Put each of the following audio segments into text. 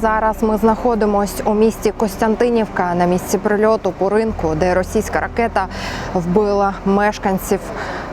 Зараз ми знаходимося у місті Костянтинівка на місці прильоту по ринку, де російська ракета вбила мешканців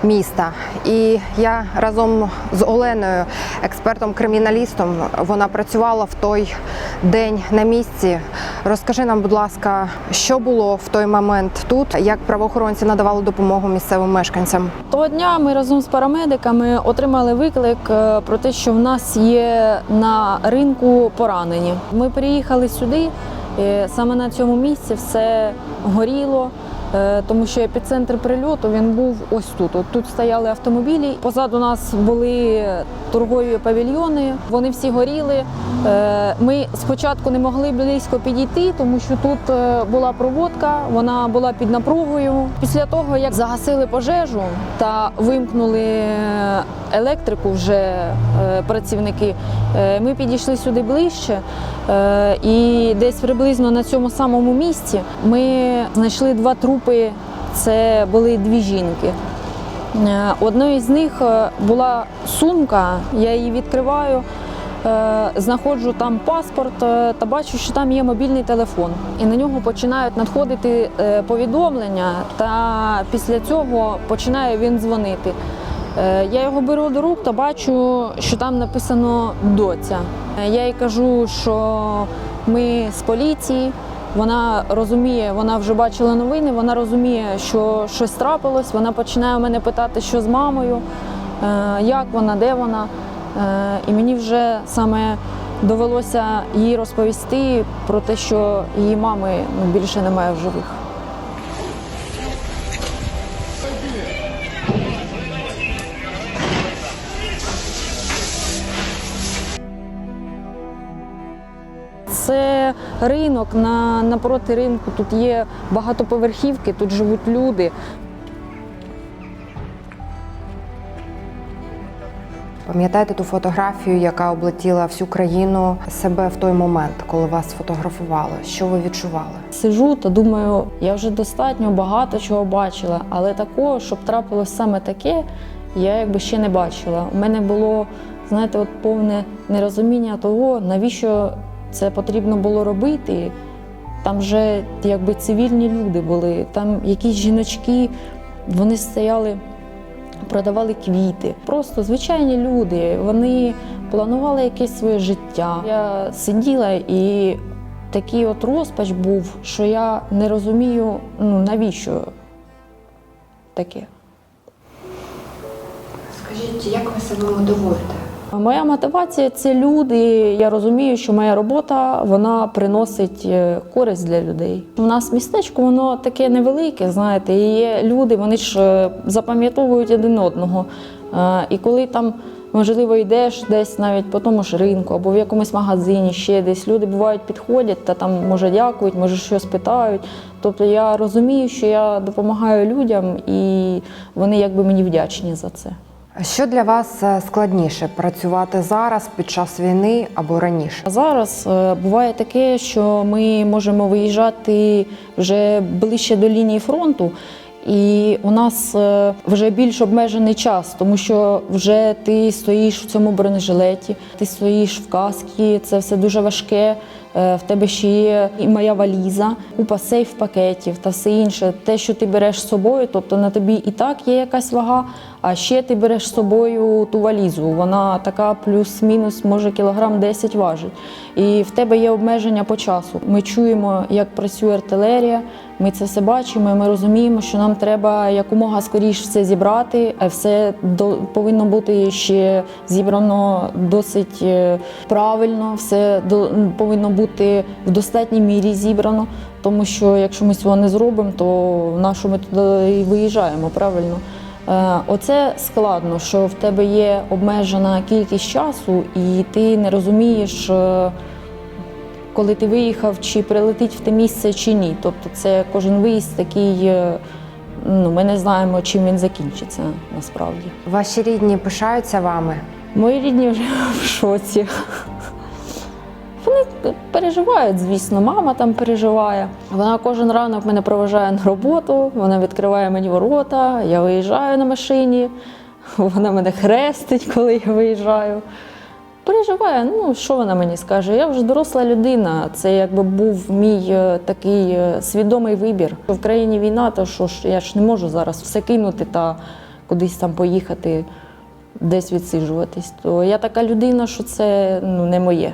міста. І я разом з Оленою, експертом-криміналістом, вона працювала в той день на місці. Розкажи нам, будь ласка, що було в той момент тут, як правоохоронці надавали допомогу місцевим мешканцям? Того дня ми разом з парамедиками отримали виклик е, про те, що в нас є на ринку поранені. Ми приїхали сюди, е, саме на цьому місці все горіло. Е, Тому що епіцентр прильоту він був ось тут. От тут стояли автомобілі. Позаду нас були торгові павільйони. Вони всі горіли. Е, Ми спочатку не могли близько підійти, тому що тут е, була проводка, вона була під напругою. Після того, як загасили пожежу та вимкнули електрику вже працівники, ми підійшли сюди ближче. І десь приблизно на цьому самому місці ми знайшли два трупи. Це були дві жінки. Е, Одною з них е, була сумка, я її відкриваю, е, знаходжу там паспорт та бачу, що там є мобільний телефон. І на нього починають надходити повідомлення, та після цього починає він дзвонити. Я його беру до рук та бачу, що там написано доця. Я їй кажу, що ми з поліції. Вона розуміє, вона вже бачила новини, вона розуміє, що щось трапилось. Вона починає мене питати, що з мамою, е, як вона, де вона. Е, І мені вже саме довелося їй розповісти про те, що її мами ну, більше немає в живих. Це ринок на, напроти ринку. Тут є багатоповерхівки, тут живуть люди. Пам'ятаєте ту фотографію, яка облетіла всю країну себе в той момент, коли вас фотографували? Що ви відчували? Сижу та думаю, я вже достатньо багато чого бачила, але такого, щоб трапилось саме таке, я якби ще не бачила. У мене було, знаєте, от повне нерозуміння того, навіщо це потрібно було робити. Там вже якби цивільні люди були, там якісь жіночки, вони стояли, продавали квіти. Просто звичайні люди, вони планували якесь своє життя. Я сиділа і такий от розпач був, що я не розумію, ну навіщо таке. Скажіть, як ви себе мотивуєте? Моя мотивація це люди. Я розумію, що моя робота вона приносить е, користь для людей. У нас містечко воно таке невелике, знаєте, і є люди, вони ж е, запам'ятовують один одного. Е, І коли там, можливо, йдеш десь навіть по тому ж ринку або в якомусь магазині, ще десь люди бувають підходять та там може дякують, може щось питають. Тобто я розумію, що я допомагаю людям, і вони якби мені вдячні за це. Що для вас е, складніше працювати зараз під час війни або раніше? Зараз е, буває таке, що ми можемо виїжджати вже ближче до лінії фронту. І у нас е, вже більш обмежений час, тому що вже ти стоїш в цьому бронежилеті, ти стоїш в каскі, це все дуже важке. Е, В тебе ще є і моя валіза, купа сейф пакетів та все інше. Те, що ти береш з собою, тобто на тобі і так є якась вага, а ще ти береш з собою ту валізу. Вона така плюс-мінус, може кілограм 10 важить. І в тебе є обмеження по часу. Ми чуємо, як працює артилерія. Ми це все бачимо. і Ми розуміємо, що нам треба якомога скоріше все зібрати, а все повинно бути ще зібрано досить е, правильно, все повинно бути в достатній мірі зібрано. Тому що якщо ми цього не зробимо, то в нашу ми туди і виїжджаємо правильно. Е, Оце складно, що в тебе є обмежена кількість часу, і ти не розумієш, е, коли ти виїхав, чи прилетить в те місце, чи ні. Тобто це кожен виїзд такий, е, ну, ми не знаємо, чим він закінчиться насправді. Ваші рідні пишаються вами? Мої рідні вже в шоці. Вони переживають, звісно, мама там переживає. Вона кожен ранок мене проважає на роботу, вона відкриває мені ворота, я виїжджаю на машині, вона мене хрестить, коли я виїжджаю. Переживає, ну що вона мені скаже? Я вже доросла людина. Це якби був мій е, такий е, свідомий вибір. В країні війна, то що ж я ж не можу зараз все кинути та кудись там поїхати, десь відсиджуватись. То я така людина, що це ну, не моє.